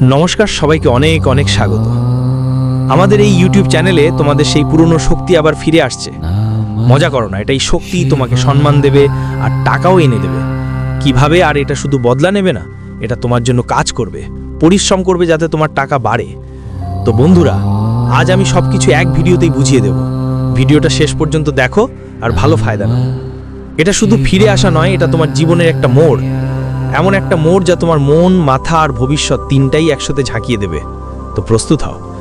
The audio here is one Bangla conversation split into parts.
নমস্কার, সবাইকে অনেক অনেক স্বাগত। আমাদের এই ইউটিউব চ্যানেলে তোমাদের সেই পুরনো শক্তি আবার ফিরে আসছে। মজা করো না, এটাই শক্তি তোমাকে সম্মান দেবে আর টাকাও এনে দেবে। কীভাবে আর এটা শুধু বদলা নেবে না, এটা তোমার জন্য কাজ করবে, পরিশ্রম করবে যাতে তোমার টাকা বাড়ে। তো বন্ধুরা, আজ আমি সব কিছু এক ভিডিওতেই বুঝিয়ে দেব। ভিডিওটা শেষ পর্যন্ত দেখো আর ভালো ফায়দা নাও। এটা শুধু ফিরে আসা নয়, এটা তোমার জীবনের একটা মোড়। এমন একটা মোড় যা তোমার মন, মাথা আর ভবিষ্যৎ তিনটাই একসাথে ঝাঁকিয়ে দেবে। তো প্রস্তুত হও।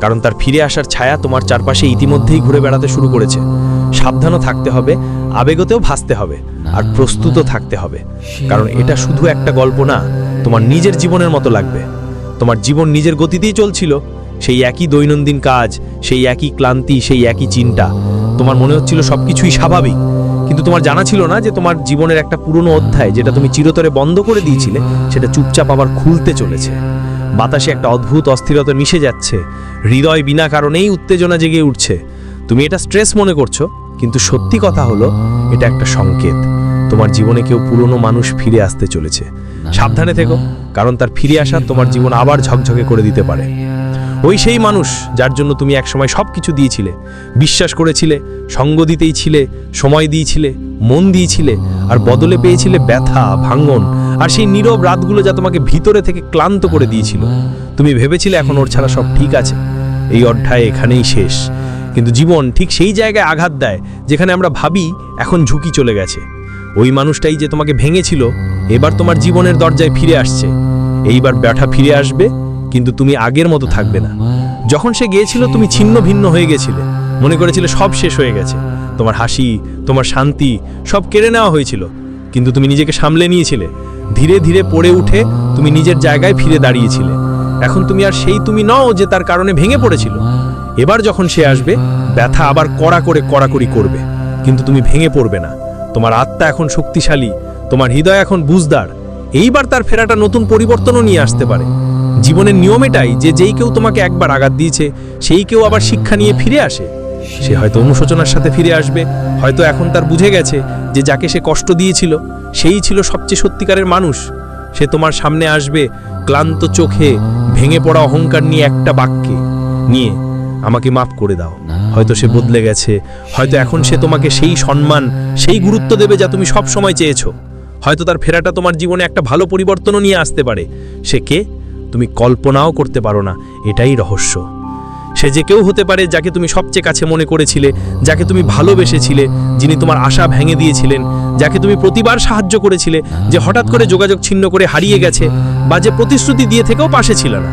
কারণ তার ফিরে আসার ছায়া তোমার চারপাশে ইতিমধ্যেই ঘুরে বেড়াতে শুরু করেছে। সাবধানও থাকতে হবে, আবেগতেও ভাসতে হবে, আর প্রস্তুতও থাকতে হবে। কারণ এটা শুধু একটা গল্প না, তোমার নিজের জীবনের মতো লাগবে। তোমার জীবন নিজের গতিতেই চলছিল। সেই একই দৈনন্দিন কাজ, সেই একই ক্লান্তি, সেই একই চিন্তা। তোমার মনে হচ্ছিল সবকিছুই স্বাভাবিক। কিন্তু তোমার জানা ছিল না যে তোমার জীবনের একটা পুরনো অধ্যায় যেটা তুমি চিরতরে বন্ধ করে দিয়েছিলে, সেটা চুপচাপ আবার খুলতে চলেছে। বাতাসে একটা অদ্ভুত অস্থিরতা মিশে যাচ্ছে, হৃদয় বিনা কারণেই উত্তেজনা জেগে উঠছে। তুমি এটা স্ট্রেস মনে করছ, কিন্তু সত্যি কথা হলো, এটা একটা সংকেত। তোমার জীবনে কেউ পুরনো মানুষ ফিরে আসতে চলেছে। সাবধানে থেকো, কারণ তার ফিরে আসা তোমার জীবন আবার ঝকঝকে করে দিতে পারে। ওই সেই মানুষ যার জন্য তুমি একসময় সব কিছু দিয়েছিলে। বিশ্বাস করেছিলে, সঙ্গ দিতেই ছিলে, সময় দিয়েছিলে, মন দিয়েছিলে, আর বদলে পেয়েছিলে ব্যথা ভাঙ্গন আর সেই নীরব রাতগুলো যা তোমাকে ভিতরে থেকে ক্লান্ত করে দিয়েছিল। তুমি ভেবেছিলে এখন ওর ছাড়া সব ঠিক আছে। এই অধ্যায় এখানেই শেষ। কিন্তু জীবন ঠিক সেই জায়গায় আঘাত দেয়, যেখানে আমরা ভাবি এখন ঝুঁকি চলে গেছে। ওই মানুষটাই যে তোমাকে ভেঙেছিল, এবার তোমার জীবনের দরজায় ফিরে আসছে। এইবার ব্যথা ফিরে আসবে কিন্তু তুমি আগের মতো থাকবে না। যখন সে গিয়েছিল, তুমি ছিন্ন ভিন্ন হয়ে গেছিলে। মনে করেছিলে সব শেষ হয়ে গেছে। তোমার হাসি, তোমার শান্তি সব কেড়ে নেওয়া হয়েছিল। কিন্তু তুমি নিজেকে সামলে নিয়েছিলে। ধীরে ধীরে পড়ে উঠে তুমি নিজের জায়গায় ফিরে দাঁড়িয়েছিলে। এখন তুমি আর সেই তুমি নও যে তার কারণে ভেঙে পড়েছিল। এবার যখন সে আসবে, ব্যথা আবার কড়া করে কড়াকড়ি করবে। কিন্তু তুমি ভেঙে পড়বে না। তোমার আত্মা এখন শক্তিশালী, তোমার হৃদয় এখন বুঝদার। এইবার তার ফেরাটা নতুন পরিবর্তনও নিয়ে আসতে পারে। জীবনের নিয়ম এটাই যে যেই কেউ তোমাকে একবার আঘাত দিয়েছে, সেই কেউ আবার শিক্ষা নিয়ে ফিরে আসে। সে হয়তো অনুশোচনার সাথে ফিরে আসবে, হয়তো এখন তার বুঝে গেছে যে যাকে সে কষ্ট দিয়েছিল, সেই ছিল সবচেয়ে সত্যিকারের মানুষ। সে তোমার সামনে আসবে ক্লান্ত চোখে ভেঙে পড়া অহংকার নিয়ে একটা বাক্যে, নিয়ে, আমাকে মাফ করে দাও। হয়তো সে বদলে গেছে, হয়তো এখন সে তোমাকে সেই সম্মান, সেই গুরুত্ব দেবে যা তুমি সব সময় চেয়েছো। হয়তো তার ফেরাটা তোমার জীবনে একটা ভালো পরিবর্তনও নিয়ে আসতে পারে। সে কে? তুমি কল্পনাও করতে পারো না, এটাই রহস্য। সে যে কেউ হতে পারে যাকে তুমি সবচেয়ে কাছে মনে করেছিলে, যাকে তুমি ভালোবেসেছিলে, যিনি তোমার আশা ভেঙে দিয়েছিলেন, যাকে তুমি প্রতিবার সাহায্য করেছিলে, যে হঠাৎ করে যোগাযোগ ছিন্ন করে হারিয়ে গেছে, বা যে প্রতিশ্রুতি দিয়ে থেকেও পাশে ছিল না।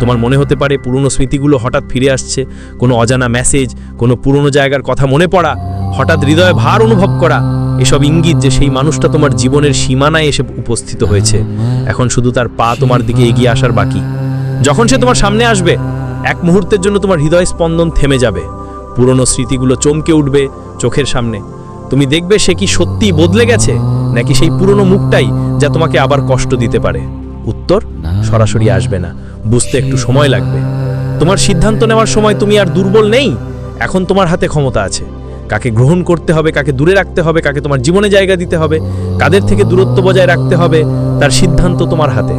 তোমার মনে হতে পারে পুরনো স্মৃতিগুলো হঠাৎ ফিরে আসছে, কোনো অজানা মেসেজ কোনো পুরনো জায়গার কথা মনে পড়া হঠাৎ হৃদয়ে ভার অনুভব করা, এসব ইঙ্গিত যে সেই মানুষটা তোমার জীবনের সীমানায় এসে উপস্থিত হয়েছে। এখন শুধু তার পা তোমার দিকে এগিয়ে আসার বাকি। যখন সে তোমার সামনে আসবে, এক মুহূর্তের জন্য তোমার হৃদয় স্পন্দন থেমে যাবে। পুরনো স্মৃতিগুলো চমকে উঠবে চোখের সামনে। তুমি দেখবে সে কি সত্যি বদলে গেছে, নাকি সেই পুরনো মুখটাই যা তোমাকে আবার কষ্ট দিতে পারে। উত্তর, সরাসরি আসবে না। বুঝতে একটু সময় লাগবে। তোমার সিদ্ধান্ত নেওয়ার সময় তুমি আর দুর্বল নেই। এখন তোমার হাতে ক্ষমতা আছে। কাকে গ্রহণ করতে হবে, কাকে দূরে রাখতে হবে, কাকে তোমার জীবনে জায়গা দিতে হবে, কাদের থেকে দূরত্ব বজায় রাখতে হবে, তার সিদ্ধান্ত তোমার হাতে।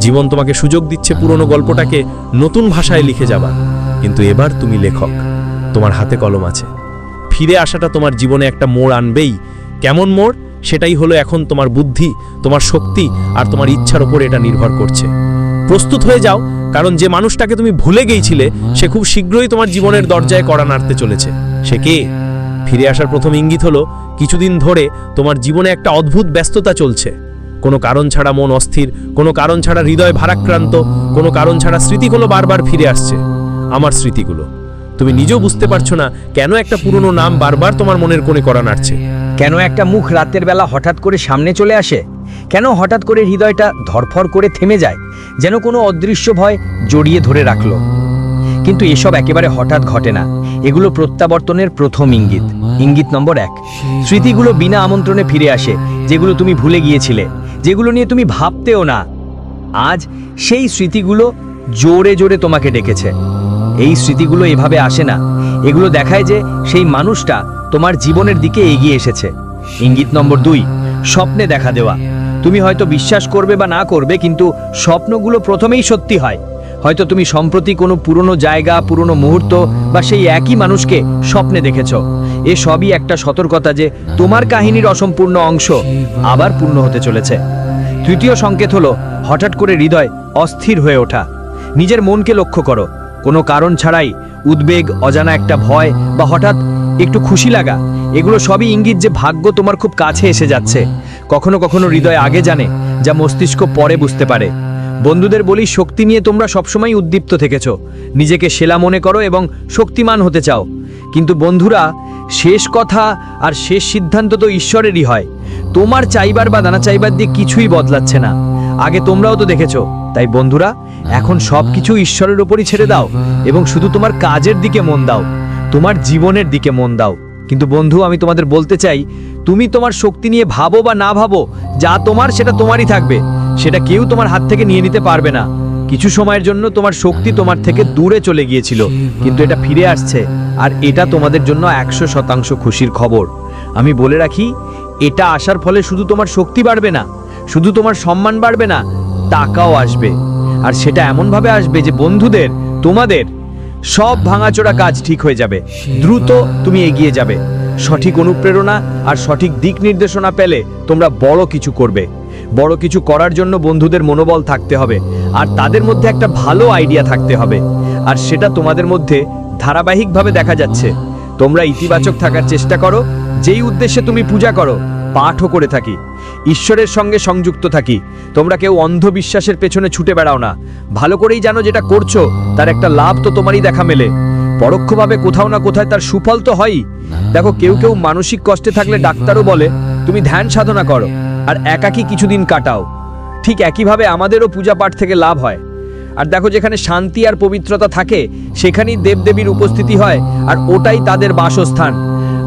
জীবন তোমাকে সুযোগ দিচ্ছে পুরনো গল্পটাকে নতুন ভাষায় লিখে যাবা কিন্তু এবার তুমি লেখক, তোমার হাতে কলম আছে। ফিরে আসাটা তোমার জীবনে একটা মোড় আনবেই। কেমন মোড়? সেটাই হলো এখন তোমার বুদ্ধি, তোমার শক্তি আর তোমার ইচ্ছার ওপর এটা নির্ভর করছে। প্রস্তুত হয়ে যাও, কারণ যে মানুষটাকে তুমি ভুলে গিয়েছিলে, সে খুব শীঘ্রই তোমার জীবনের দরজায় কড়া নাড়তে চলেছে। সে কে? ফিরে আসার প্রথম ইঙ্গিত হলো, কিছুদিন ধরে তোমার জীবনে একটা অদ্ভুত ব্যস্ততা চলছে। কোনো কারণ ছাড়া মন অস্থির, কোনো কারণ ছাড়া হৃদয় ভারাক্রান্ত, কোনো কারণ ছাড়া স্মৃতিগুলো বারবার ফিরে আসছে, আমার স্মৃতিগুলো। তুমি নিজেও বুঝতে পারছ না কেন একটা পুরনো নাম বারবার তোমার মনের কোণে করা নাড়ছে। কেন একটা মুখ রাতের বেলা হঠাৎ করে সামনে চলে আসে? কেন হঠাৎ করে হৃদয়টা ধরফর করে থেমে যায়? যেন কোনো অদৃশ্য ভয় জড়িয়ে ধরে রাখল। কিন্তু এসব একেবারে হঠাৎ ঘটে না। এগুলো প্রত্যাবর্তনের প্রথম ইঙ্গিত। ইঙ্গিত নম্বর এক। স্মৃতিগুলো বিনা আমন্ত্রণে ফিরে আসে, যেগুলো তুমি ভুলে গিয়েছিলে, যেগুলো নিয়ে তুমি ভাবতেও না। আজ সেই স্মৃতিগুলো জোরে জোরে তোমাকে ডেকেছে। এই স্মৃতিগুলো এভাবে আসে না। এগুলো দেখায় যে সেই মানুষটা তোমার জীবনের দিকে এগিয়ে এসেছে। ইঙ্গিত নম্বর দুই, স্বপ্নে দেখা দেওয়া। তুমি হয়তো বিশ্বাস করবে বা না করবে, কিন্তু স্বপ্নগুলো প্রথমেই সত্যি হয়। হয়তো তুমি সম্প্রতি কোনো পুরনো জায়গা, পুরনো মুহূর্ত বা সেই একই মানুষকে স্বপ্নে দেখেছ। এ সবই একটা সতর্কতা যে তোমার কাহিনীর অসম্পূর্ণ অংশ আবার পূর্ণ হতে চলেছে। তৃতীয় সংকেত হলো, হঠাৎ করে হৃদয় অস্থির হয়ে ওঠা। নিজের মনকে লক্ষ্য করো। কোনো কারণ ছাড়াই উদ্বেগ, অজানা একটা ভয় বা হঠাৎ একটু খুশি লাগা, এগুলো সবই ইঙ্গিত যে ভাগ্য তোমার খুব কাছে এসে যাচ্ছে। কখনো কখনো হৃদয় আগে জানে, যা মস্তিষ্ক পরে বুঝতে পারে। বন্ধুদের বলি, শক্তি নিয়ে তোমরা সবসময় উদ্দীপ্ত থেকেছ। নিজেকে সেলা মনে করো এবং শক্তিমান হতে চাও। কিন্তু বন্ধুরা, শেষ কথা আর শেষ সিদ্ধান্ত তো ঈশ্বরেরই হয়। তোমার চাইবার বা দানা চাইবার দিয়ে কিছুই বদলাচ্ছে না। আগে তোমরাও তো দেখেছ। তাই বন্ধুরা, এখন সব কিছু ঈশ্বরের উপরই ছেড়ে দাও এবং শুধু তোমার কাজের দিকে মন দাও। তোমার জীবনের দিকে মন দাও। কিন্তু বন্ধু, আমি তোমাদের বলতে চাই, তুমি তোমার শক্তি নিয়ে ভাবো বা না ভাবো, যা তোমার সেটা তোমারই থাকবে। সেটা কেউ তোমার হাত থেকে নিয়ে নিতে পারবে না। কিছু সময়ের জন্য তোমার শক্তি তোমার থেকে দূরে চলে গিয়েছিল, কিন্তু এটা ফিরে আসছে, আর এটা তোমাদের জন্য একশো শতাংশ খুশির খবর। আমি বলে রাখি, এটা আসার ফলে শুধু তোমার শক্তি বাড়বে না, শুধু তোমার সম্মান বাড়বে না, টাকাও আসবে। আর সেটা এমনভাবে আসবে যে বন্ধুদের, তোমাদের সব ভাঙাচোরা কাজ ঠিক হয়ে যাবে, দ্রুত তুমি এগিয়ে যাবে। সঠিক অনুপ্রেরণা আর সঠিক দিক নির্দেশনা পেলে তোমরা বড় কিছু করবে। বড় কিছু করার জন্য বন্ধুদের মনোবল থাকতে হবে, আর তাদের মধ্যে একটা ভালো আইডিয়া থাকতে হবে। আর সেটা তোমাদের মধ্যে ধারাবাহিকভাবে দেখা যাচ্ছে। তোমরা ইতিবাচক থাকার চেষ্টা করো, যেই উদ্দেশ্যে তুমি পূজা করো, পাঠও করে থাকি। ঈশ্বরের সঙ্গে সংযুক্ত থাকি। তোমরা কেউ অন্ধবিশ্বাসের পেছনে ছুটে বেড়াও না। ভালো করেই জানো যেটা করছ, তার একটা লাভ তো তোমারই দেখা মেলে। পরোক্ষভাবে কোথাও না কোথায় তার সুফল তো হয়ই। দেখো, কেউ কেউ মানসিক কষ্টে থাকলে ডাক্তারও বলে, তুমি ধ্যান সাধনা করো। আর একাকী কিছুদিন কাটাও। ঠিক একইভাবে আমাদেরও পূজা পাঠ থেকে লাভ হয়। আর দেখো যেখানে শান্তি আর পবিত্রতা থাকে, সেখানেই দেবদেবীর উপস্থিতি হয়, আর ওটাই তাদের বাসস্থান।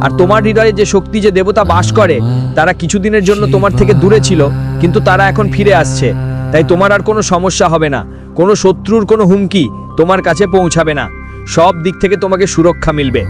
আর তোমার হৃদয়ে যে শক্তি, যে দেবতা বাস করে, তারা কিছুদিনের জন্য তোমার থেকে দূরে ছিল, কিন্তু তারা এখন ফিরে আসছে। তাই তোমার আর কোনো সমস্যা হবে না, কোনো শত্রুর কোনো হুমকি তোমার কাছে পৌঁছাবে না। সব দিক থেকে তোমাকে সুরক্ষা মিলবে।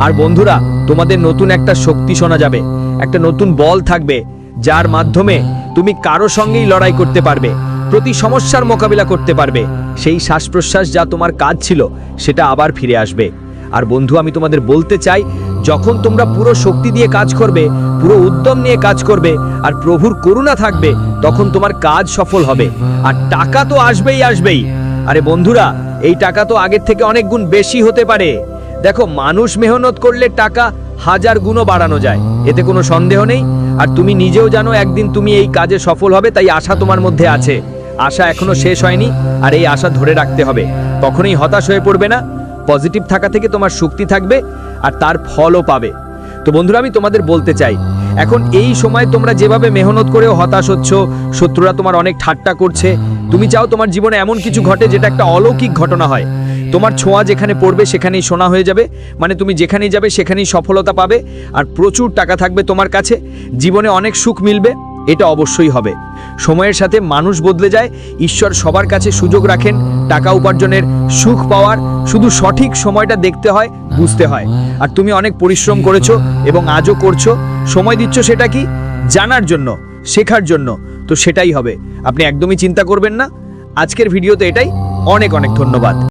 আর বন্ধুরা, তোমাদের নতুন একটা শক্তি শোনা যাবে, একটা নতুন বল থাকবে যার মাধ্যমে তুমি কারও সঙ্গেই লড়াই করতে পারবে, প্রতি সমস্যার মোকাবিলা করতে পারবে। সেই শ্বাস প্রশ্বাস যা তোমার কাজ ছিল, সেটা আবার ফিরে আসবে। আর বন্ধু, আমি তোমাদের বলতে চাই, যখন তোমরা পুরো শক্তি দিয়ে কাজ করবে, পুরো উদ্যম নিয়ে কাজ করবে, আর প্রভুর করুণা থাকবে, তখন তোমার কাজ সফল হবে। আর টাকা তো আসবেই আসবেই। আরে বন্ধুরা, এই টাকা তো আগের থেকে অনেক গুণ বেশি হতে পারে। দেখো, মানুষ মেহনত করলে টাকা হাজার গুণও বাড়ানো যায়। এতে কোনো সন্দেহ নেই। আর তুমি নিজেও জানো একদিন তুমি এই কাজে সফল হবে, তাই আশা তোমার মধ্যে আছে। আশা এখনও শেষ হয়নি, আর এই আশা ধরে রাখতে হবে। কখনোই হতাশ হয়ে পড়বে না পজিটিভ থাকা থেকে তোমার শক্তি থাকবে, আর তার ফলও পাবে। তো বন্ধুরা, আমি তোমাদের বলতে চাই, এখন এই সময় তোমরা যেভাবে মেহনত করেও হতাশ হচ্ছ, শত্রুরা তোমার অনেক ঠাট্টা করছে, তুমি চাও তোমার জীবনে এমন কিছু ঘটে যেটা একটা অলৌকিক ঘটনা হয়। তোমার ছোঁয়া যেখানে পড়বে সেখানেই সোনা হয়ে যাবে। মানে তুমি যেখানেই যাবে সেখানেই সফলতা পাবে আর প্রচুর টাকা থাকবে তোমার কাছে। জীবনে অনেক সুখ মিলবে, এটা অবশ্যই হবে। সময়ের সাথে মানুষ বদলে যায়, ঈশ্বর সবার কাছে সুযোগ রাখেন, টাকা উপার্জনের সুখ পাওয়ার, শুধু সঠিক সময়টা দেখতে হয়, বুঝতে হয়। আর তুমি অনেক পরিশ্রম করেছ এবং আজও করছ। সময় দিচ্ছ সেটা কি? জানার জন্য, শেখার জন্য। তো সেটাই হবে। আপনি একদমই চিন্তা করবেন না। আজকের ভিডিওতে এটাই। অনেক অনেক ধন্যবাদ।